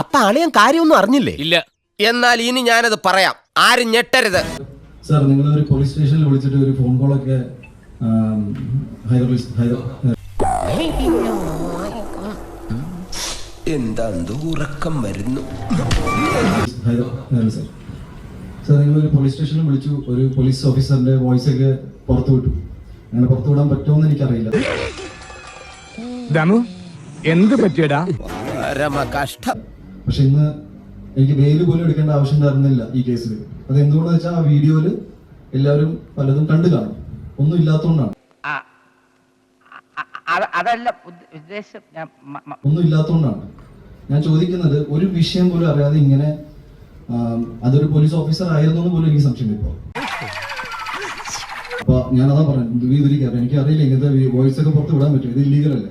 അപ്പൊ അളിയൻ കാര്യമൊന്നും അറിഞ്ഞില്ലേ? ഇല്ല. എന്നാൽ ഇനി ഞാനത് പറയാം. ആരും ഞെട്ടരുത്. സാർ നിങ്ങൾ ഒരു പോലീസ് സ്റ്റേഷനിൽ വിളിച്ചിട്ട് ഒരു ഫോൺ കോളൊക്കെ ഹൈദർ ഹൈദർ എന്താ ഉറക്കം വരുന്നു. സാർ. സാർ നിങ്ങൾ ഒരു പോലീസ് സ്റ്റേഷനിൽ വിളിച്ചു ഒരു പോലീസ് ഓഫീസറിന്റെ വോയിസ് ഒക്കെ പുറത്തു വിട്ടു. അങ്ങനെ പുറത്തു വിടാൻ പറ്റുമോന്ന് എനിക്കറിയില്ല. ദമു എന്ത് പറ്റിയടാ? പരമ കഷ്ടം പക്ഷെ ഇന്ന് എനിക്ക് ബെയിൽ പോലും എടുക്കേണ്ട ആവശ്യം ഉണ്ടായിരുന്നില്ല ഈ കേസിൽ അത് എന്തുകൊണ്ടെന്ന് വെച്ചാൽ ആ വീഡിയോയിൽ എല്ലാവരും പലതും കണ്ടു കാണും. ഒന്നും ഇല്ലാത്തതുകൊണ്ടാണ് അതല്ല ഉദ്ദേശം ഒന്നും ഇല്ലാത്തതുകൊണ്ടാണ് ഞാൻ ചോദിക്കുന്നത് ഒരു വിഷയം പോലും അറിയാതെ ഇങ്ങനെ അതൊരു പോലീസ് ഓഫീസർ ആയിരുന്നു എന്ന് പോലും എനിക്ക് സംശയം ഇപ്പോൾ. അപ്പൊ ഞാനതാ പറഞ്ഞത്. ഇതിരിക്കാം എനിക്ക് അറിയില്ല. ഇങ്ങനത്തെ വോയിസ് ഒക്കെ പുറത്ത് വിടാൻ പറ്റും ഇത് ഇല്ലീഗൽ അല്ലേ?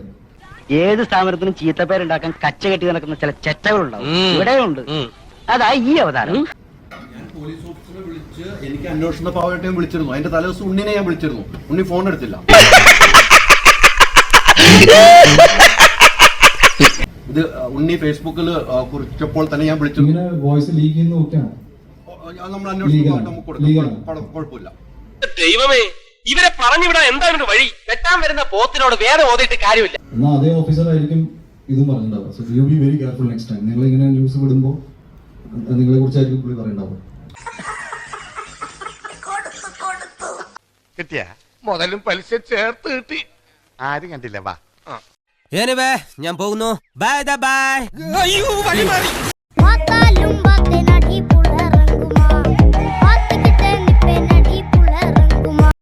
ഏത് സ്ഥാപനത്തിനും ചീത്തപ്പേരുണ്ടാക്കാൻ കച്ച കെട്ടി നടക്കുന്ന ചില ചെറ്റകളുണ്ടാവും. ഇവിടെയുണ്ട്. അതാ ഈ അവതാരം. പോലീസ് ഓഫീസറെ വിളിച്ച് എനിക്ക് അന്വേഷണ പാവട്ടെയും വിളിച്ചിരുന്നു. അതിന്റെ തലേദിവസം ഉണ്ണിനെ ഞാൻ വിളിച്ചിരുന്നു. ഉണ്ണി ഫോൺ എടുത്തില്ല. ഇത് ഉണ്ണി ഫേസ്ബുക്കിൽ കുറിച്ചപ്പോൾ തന്നെ ഞാൻ വിളിച്ചു. വോയിസ് ലീക്ക് ചെയ്യുന്ന നമ്മൾ അന്വേഷണം. നമുക്ക് കൊടുക്കാം. കുഴപ്പമില്ല. ദൈവമേ ഇവരെ പറഞ്ഞുവിടാൻ എന്താണ് ഒരു വഴി? വെട്ടാൻ വരുന്ന പോത്തിനോട് വേറെ ഓതിയിട്ട് കാര്യമില്ല. എന്നാ അതേ ഓഫീസറായിരിക്കും ഇതും പറഞ്ഞിട്ടുണ്ടാവുക. So you be very careful next time നിങ്ങൾ ഇങ്ങനെ ന്യൂസ് വിടുമ്പോൾ നിങ്ങളെ കുറിച്ചായിരിക്കും പുള്ളി പറയണ്ടാവുക. കിട്ടിയ? മുതലും പലിശ ചേർത്ത് കിട്ടി. ആരും കണ്ടില്ല വാ. ഞാൻ പോകുന്നു. ബൈ ബൈ അയ്യോ വഴി മാറി.